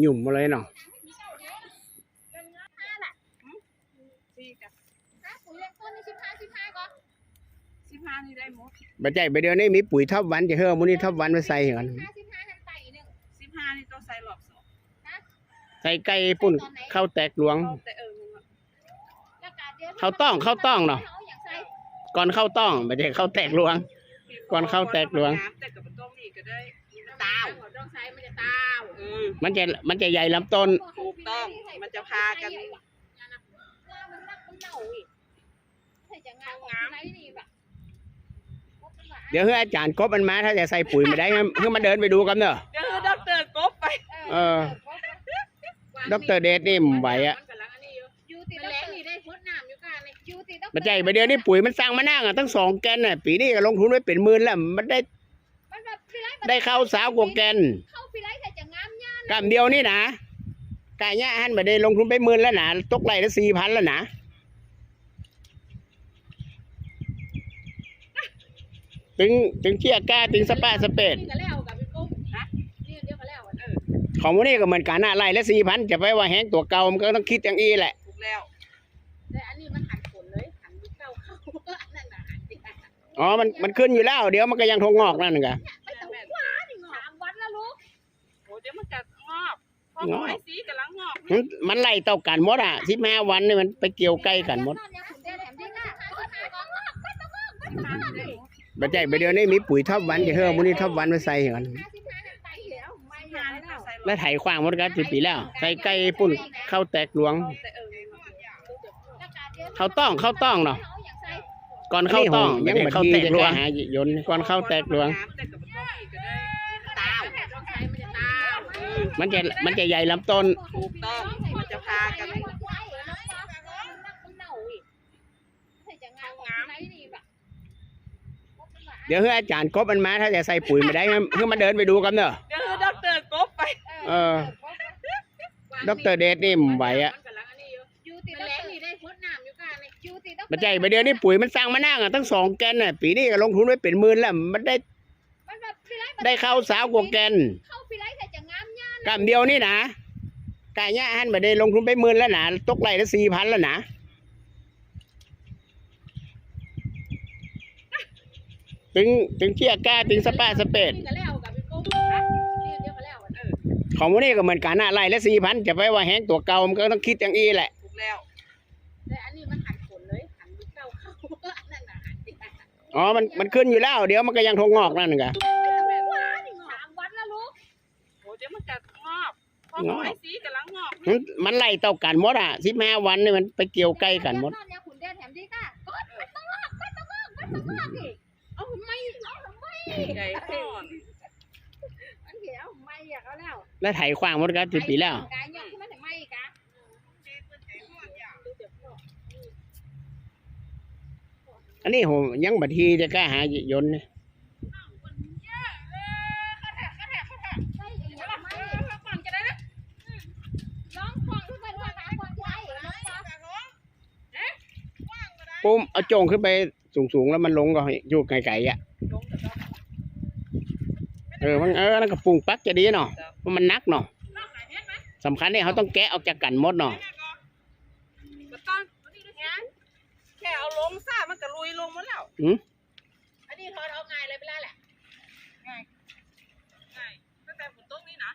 หยุ่มมาเลยเนาะสี่กับห้าปุ๋ยเลี้ยงต้นนี่สิบห้าสิบห้าก่อนสิบห้านี่ได้หมดบัจใจไปเดียวนี้มีปุ๋ยทับวันจะเฮ้อมูนี่ทับวันมาใส่กันห้าสิบห้าทันไตหนึ่งสิบห้านี่ต้องใส่หลอบสองใส่ไก่ปุ่นข้าวแตกหลวงเอาแต่เออมันแล้วกาเดียวเขาต้องเขาต้องเนาะเขาอย่างใส่ก่อนเข้าต้องไม่ใช่เข้าแตกหลวง ก่อนเข้าแตกหลวงน้ำแต่กับมันต้องนี่ก็ได้ตาวต้องใส่มันจะตาวอืมมันจะมันจะใหญ่ลำต้น ถูกต้องมันจะพากันว่ามันรักมันเน่าอีกใส่จะงามของที่ไหนนี่แบบเดี๋ยวเฮ้ออาจารย์กบมันมาถ้าจะใส่ปุ๋ยไม่ได้งั้นเฮ้อมันเดินไปดูกันเนอะเดี๋ยวด็อกเตอร์กบไปเออดอกเตอรเดชนี่ไหวอะยูตีด็อกเตอร์นี่ได้พดน้ำอยู่กันเลยยูตีด็อกเตอร์บัจใจไปเดียวนี้ปุ๋ยมันสร้างมานั่งอะตั้งสองแกนน่ะปีนี้ก็ลงทุนไว้เป็นหมื่นแล้วมันได้ มันแบบพี่ไรได้เข้าสาวกว่าแกนเข้าพี่ไรใส่จะงามย่านกำเดียวนี่นะกายเนี่ยฮันไม่ได้ลงทุนไปหมื่นแล้วนะตกไร่ละสี่พันแล้วนะถึงถึงเชี่ยกล้าถึงสปาสเปดนี่ก็แล้วกับพี่กุ้งฮะนี่เดียวก็แล้วเออของพวกนี้ก็เหมือนกันนะไร่ละสี่พันจะไปว่าแห้งตัวเก่ามันก็ต้องคิดอย่างอีแหละถูกแล้วแต่อันนี้มัน อะอ๋อ มัน มันขึ้นอยู่แล้ว เดี๋ยวมันก็ยังทงงอกนั่นนึงอะไม่ต้องว้านี่งสามวันแล้วลูกโอ้เดี๋ยวมันจะงอกพอหอยสีกำลังงอกมันมันไล่เต่ากันหมดอะสิบห้าวันนี่มันไปเกี่ยวใกล้กันหมดบัจใจไปเดียวนี้มีปุ๋ยทับวันจะเฮ้อมูนี่ทับวันมาใส่กันแล้วไถขว้างหมดกันสิปีแล้วใส่ไก่ปุ่นข้าวแตกหลวงแต่เออเขาต้องเขาต้องเนาะ ก่อนเข้าต้องยังไม่เข้าแตกหลวงหายนต์ก่อนเข้าแตกหลวงน้ำแต่กับมันต้องนี่ก็ได้ตาวมันจะมันจะใหญ่ลำต้นถูกต้องมันจะพากันเดี๋ยวเฮ้ออาจารย์กบมันมาถ้าจะใส่ปุ๋ยไม่ได้งั้นเฮ้อมันเดินไปดูกันเนอะเดี๋ยวด็อกเตอร์กบไป เออดอกเตอรเดชนี่ไหวอะ เลยยูตีด็อกเตอร์บัจใจไปเดียวนี้ปุ๋ยมันสร้างมานั่งอะตั้งสองแกนน่ะปีนี้ก็ลงทุนไว้เป็นหมื่นแล้ว มันได้มันแบบพี่ไรได้เข้าสาวกว่าแกนเข้าพี่ไรใส่จะงามย่านกำเดียวนี่นะกายเนี่ยฮันไม่ได้ลงทุนไปหมื่นแล้วนะตกไร่ละสี่พันแล้วนะถึงถึงเชี่ยกล้าถึงสปาสเปดนี่ก็แล้วกับพี่กุ้งนี่เดียวก็แล้วเออของพวกนี้ก็เหมือนกันนะไร่ละสี่พันจะไปว่าแห้งตัวเก่ามันก็ต้องคิดอย่างอีแหละถูกแล้ว แต่อันนี้มันหันผลเลยหันลูกเข้าเข้าอันนั่นน่ะหันติดอะ อ๋อ มัน มันขึ้นอยู่แล้ว เดี๋ยวมันก็ยังทงงอกนั่นนึงอะว้านี่สามวันแล้วลูกโอ้เดี๋ยวมันจะงอกพอหอยสีกำลังงอกมันมันไล่เต่ากันหมดอะสิบห้าวันนี่มันไปเกี่ยวใกล้กันหมด เนี่ยขุนแดนแถมดีก้าก็ไม่ต้องลากไม่ต้องลากไม่ต้องลากอีกเอาทำไมเอาทำไมใหญ่ก่อนอันเหี้ยเอาไม่อยากเอาแล้วแล้วไถขว้างหมดกันสิปีแล้ว กายยกขึ้นมาทำไมกะ อั นนี้ผมยังบัดทีจะกล้าหายนต์นี่ใช่อีกแล้วไม่ก่อนจะได้นะร้องฟังขึ้นไปว่าหาคนใช่ร้องฟังปุ้มเอาโจงขึ้นไปสูงๆแล้วมันลงก็อยู่ไกลๆอะลงแต่ต้องเออมันเออนั่นก็ฟุ้งปักจะดีเนาะเพราะมันหนักเนาะสำคัญนี่เขาต้องแกะออกจากกันหมดเนาะ ก็ต้องงั้นแค่เอา ลงซ่ามันก็ลุยลงหมดแล้วอันนี้ทอดเอาไงเลยไปแล้วแหละง่ายตั้งแต่ฝนตกนี่นะ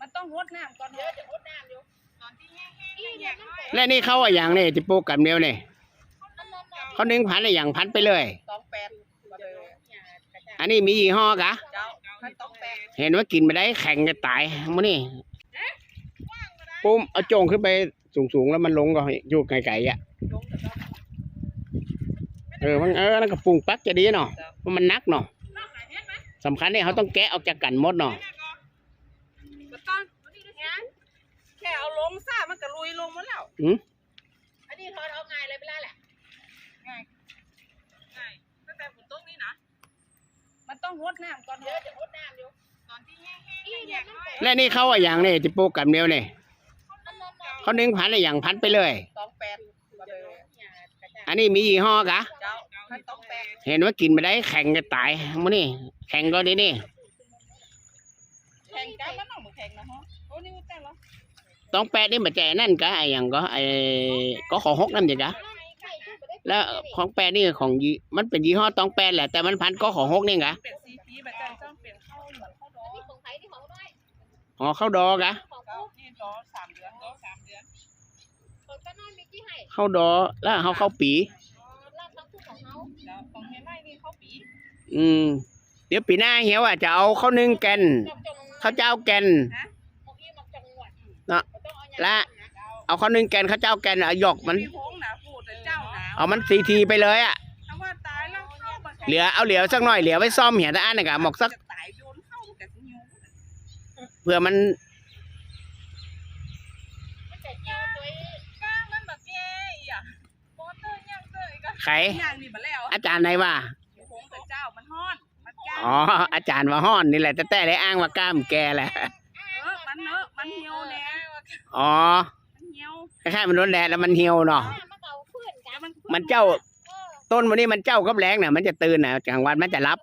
มันต้องรดน้ำก่อนเดี๋ยวจะพดน้ำอยู่ตอนที่แห้งอีๆเนี่แยยกมันน้อยเป็นและนี่เขาว่าอย่างนี่ที่ปลูกกับเดียวนี่เขานึ่งพันอะไรอย่างพันไปเลย สองแปดเจออันนี้มียี่ห้อกะ เจ้ามันต้องแปดเห็นว่ากินไม่ได้แข็งจะตายมื้อนี่ปุ้มเอาโจงขึ้นไปสูงๆแล้วมันลงก็อยู่ไกลๆอะ ลงแต่ต้อง เออมันเออนั่นก็ฟุ้งปักจะดีเนาะเพราะมันหนักเนาะสำคัญนี่เขาต้องแกะออกจากกันหมดเนาะก็ต้องงั้นแค่เอาลงซ่ามันก็ลุยลงหมดแล้วอันนี้ทอดเอาไงเลยไปแล้วแหละง่ายตั้งแต่ฝนตกนี่นะมันต้องรดน้ำก่อนเดี๋ยวจะพดน้ำอยู่ตอนที่แห้งอีๆแยเนี่ยกมันน้อยเป็นและนี่เขาว่าอย่างนี่ที่ปลูกกับเดียวนี่เขานึ่งพันอะไรอย่างพันไปเลยสองแปดเจอ อันนี้มียี่ห้อกะเจ้ามันต้องแปดเห็นว่ากินไม่ได้แข็งจะตายมื้อนี่ แข็งก็ดีนี่ แข่งกันมันเอามาแข่งนะฮะโอ้นี่แต่ละต้องแปดนี่มาแจนั่นก็ไอ้หยังก็ไอ้ก็ของหกนั่นจ้ะจ๊ะแล้วของแปดนี่ของยี่มันเป็นยี่ห้อต้องแปดแหละแต่มันพันก็ของหกนี่ไงเปลี่ยนซีพีแบบใจจ้องเปลี่ยนเข้าเหมือนเข้าดอนี่ของใครที่ของด้วยอ๋อเข้าดอกะของก็กูนี่ดอสามเดือนดอสามเดือน เข้าดอแล้วเขาเข้าปีอ๋อหลังสุดของเขาหลังเหนือได้ที่ข้าวปีอืมเดี๋ยวปีหน้าเหี่ยวอะจะเอาข้าวนึ่งแกนข้าวเจ้าแกนนจังหวัดเนาะและเจ้าเอาข้าวนึ่งแกนข้าวเจ้าแกนเอาหยอกมัน เอามันซีทีไปเลยอะเหลือเอาเหลือสักหน่อยเหลือไว้ซ่อมเหี่ยตาอันน่ะกะหมกสักเพื่อมันางเตอร์ก็ไขย่างนี่มาแล้วอาจารย์ไหนว่าพงแต่เจ้ามันฮ้อนมันก้างอ๋ออาจารย์ว่าห้อนนี่แหละแต่แต่เลยอ้างว่ากล้ามแกแหละเออมันเนอะมันเหี่ยวแน่อ๋อมันเหี่ยวคล้ายๆมันโดนแดดแล้วมันเหี่ยวเนาะมันเก่าเพื่อนกันมันมันเจ้าเออต้นวันนี้มันเจ้ากับแรงน่ะมันจะตื่นน่ะกลางวันมันจะรับ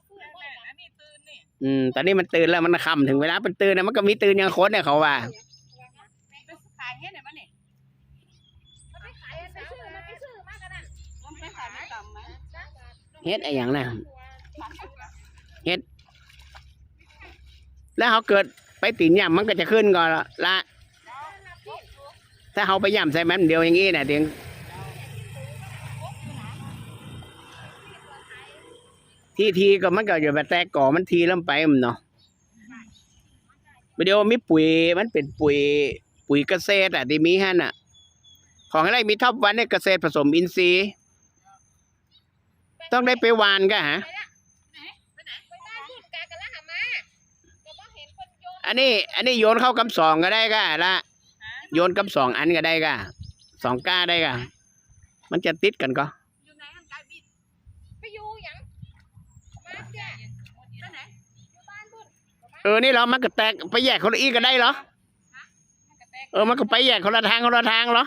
อันนี้ตื่นนี่อืมตอนนี้มันตื่นแล้วมันค่ำถึงเวลามันตื่นน่ะมันก็มีตื่นอยังคนเนี่ยเขาว่า ไปขายเฮ็ดไหนมันนี่ มันไปขายไปซื้อมันไปซื้อมากกันนั่น มันไปขายไม่ต่ำมั้ย เฮ็ดไอ้หยังน่ะแล้วเขาเกิดไปตีนย่ำมันก็จะขึ้นก่อนละ ถ้าเขาไปย่ำใส่แม่นเดียวอย่างงี้น่ะเดียงทีทีก็มันก็อยู่แบบแต่ก่อมันทีแล้วไปมันเนาะเดี๋ยวมีปุ๋ยมันเป็นปุ๋ย ปุ๋ยเกษตรอะที่มีฮั่นอะ ของอะไรมีท็อปวันเนี่ยเกษตรผสมอินทรีย์ ต้องได้ไปหวานก็ฮะไปบ้านพูดกากันแล้วหามาก็บ่เห็นคนโยนอันนี้ อันนี้โยนเข้ากำสองก็ได้ก็ละโยนกำสองอันก็ได้ก็สองก้าได้ก็มันจะติดกันก็เออนี่เรามันก็แตกไปแยกคนละอีกก็ได้เหรอเออมันก็ไปแยกคนละทางคนละทางเหรอ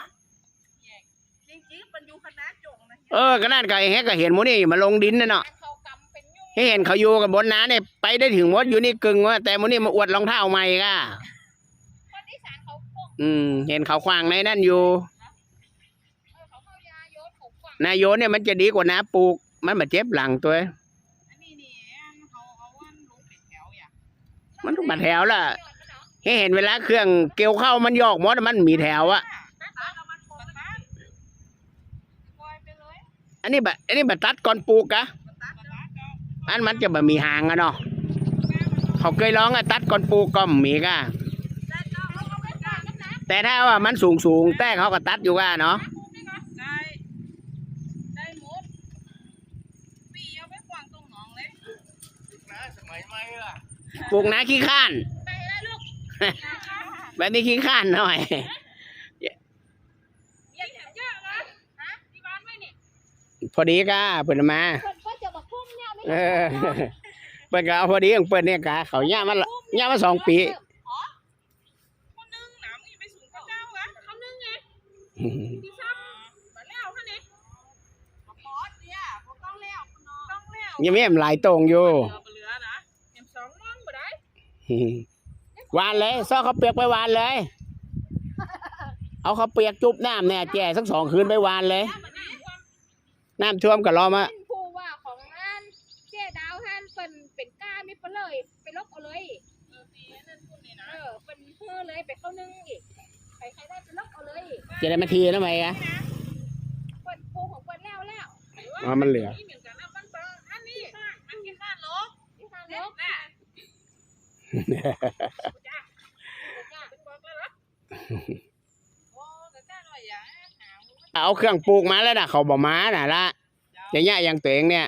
จริงๆมันอยู่คณะ เออก็นั่นก็ไอ้แฮกก็เห็นหมูนี่มาลงดินน่ะเนาะการเขากำเป็นยุ่งให้เห็นเขาอยู่กับบนน้าเนี่ยไปได้ถึงหมดอยู่นี่กึ่งว่าแต่หมูนี่มาอวดรองเท้าใหม่ก็คนอีสานเขาพวกอืม เห็นเขาควางในนั่นอยู่เออเขาเข้ายาโยนเขาฟังนายโยนเนี่ยมันจะดีกว่าน้าปลูก มันมาเจ็บหลังตัว อันนี้นี่เขาเอาวันลงเป็นแถวอย่างมันต้องมาแถวละให้เห็นเวลาเครื่องเกี่ยวเข้ามันยอกหมดมันมีแถวอะ ตัดเอามันโคตรตัดปล่อยไปเลย อันนี้แบบอันนี้แบบตัดก่อนปลูกกะตัดตัดเอาอันมันจะแบบมีหางอะเนาะเขาเคยร้องอะตัดก่อนปลูกก็มีกะตัดเอาเอาไปตัดนะแต่ถ้าว่ามันสูงสูงๆแต่เขาก็ตัดอยู่กะเนาะได้ได้หมดปีเอาไปขวางตรงหนองเลยปลูกนาขี้ข้านไปแล้วลูกแบบนี้ขี้ข้านหน่อยเยอะเยอะนะฮะที่บ้านไม่นี่ พอดีกะเปิดมาคนก็จะมาพุ่มเนี่ยไม่เออเปิดก็เอาพอดีของเปิดเนี่ยกะเขาย่ามาละย่ามาสองปี คนนึงหนามอย่าไปสูงกว่าเจ้าอะเขานึ่งไงที่ซ้ำมาแล้วค่ะนี่บอสเนี่ยผมต้องแล้วต้องแล้วยังไม่เห็นหลายตรงอยู่เหลือนะเอ็มสองมั่งบ่ได้หวานเลยซ้อเขาวเปียกไปหวานเลย เอาเขาวเปียกจุบน้ำเนี่ยแจ่สักสองคืนไปหวานเลย น้ำท่วมก็รอมาเป็นผู้ว่าของอันเจ๊ดาวฮันเป็นเป็นกล้าไม่เปนเลยไปลบเอาเลยเออปีนั่นพูดนี่นะเออเป็นเพื่อเลยไปเข้านึงอีกใครใครได้ไปลบเอาเลยจะได้มาทีแล้วไหมอะเป็นปูของเป็นแล้วแล้วอ๋อมันเหลือนี่เหมือนกันนะมันเปิงอันนี้มันกินข้าวโลที่ทางลเล็กบน่ะจ้าเป็นบอกแล้วเหรอโอ้แต่จ้าหน่อยอย่าหา เอาเครื่องปลูกมาแล้วนะเขาบอกมาน่ะละจะย่าอย่างตัวเองเนี่ย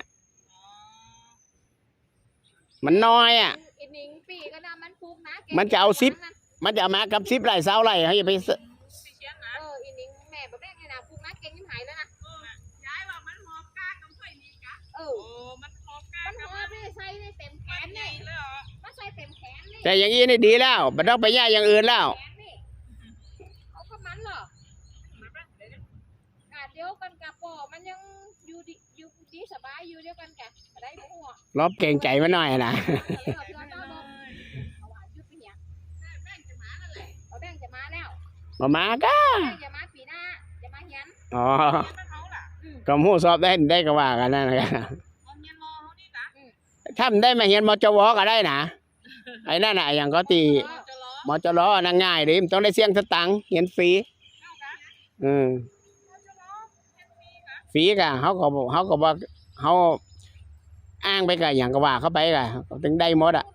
มันน้อยอะ อีนิงปีก็นะมันปลูกนะมันจะเอาซิปมันจะเอามากับซิปไร่เสาไร่เขาจะไปซื้อสิเชียนนะเอออีนิงแม่บอกแม่ไงนะปลูกนะเก่งยิ่งหายแล้วนะย้ายว่ามันหอบกากับไฟนี่กะเอโอ้อมันหอบกามันกับหอบเลยใส่เลยเต็มแขมันนใหญ่นี่เลยเหรอมันใส่เต็มแขนนี่แต่อย่างนี้นี่ดีแล้วไม่ต้องไปย่าอย่างอื่นแล้ว แขนนี่เอาเข้ามันเหรออาเดียวกันกับปอมันยังอยู่ดีอยู่ดีสบายอยู่เดียวกันกับได้หัวรอบเก่งใจมาหน่อยนะเออเพื่อนเราบอกเอาหวานยุดไปเนี่ยมามาก็อย่ามาปีหน้าอย่ามาเฮียนอ๋อมันเอาล่ะก็หมู่สอบได้ได้ก็ว่ากันนั่นแหละเอาเงินรอเขานี่นะถ้ามันได้มาเรียนมจวก็ได้นะไอ้นั่นน่ะอย่างก็ตีจะรอมจรนั่งง่ายดิมันต้องได้เสี่ยงสตังค์เรียนฟรีเข้ากันอืมจะรอแค่ นี้นะฟรีกะเขาก็บอกเขาก็บอกเขาอ้างไปกะอย่างก็ว่าเข้าไปกะเขาถึงได้หมดอะ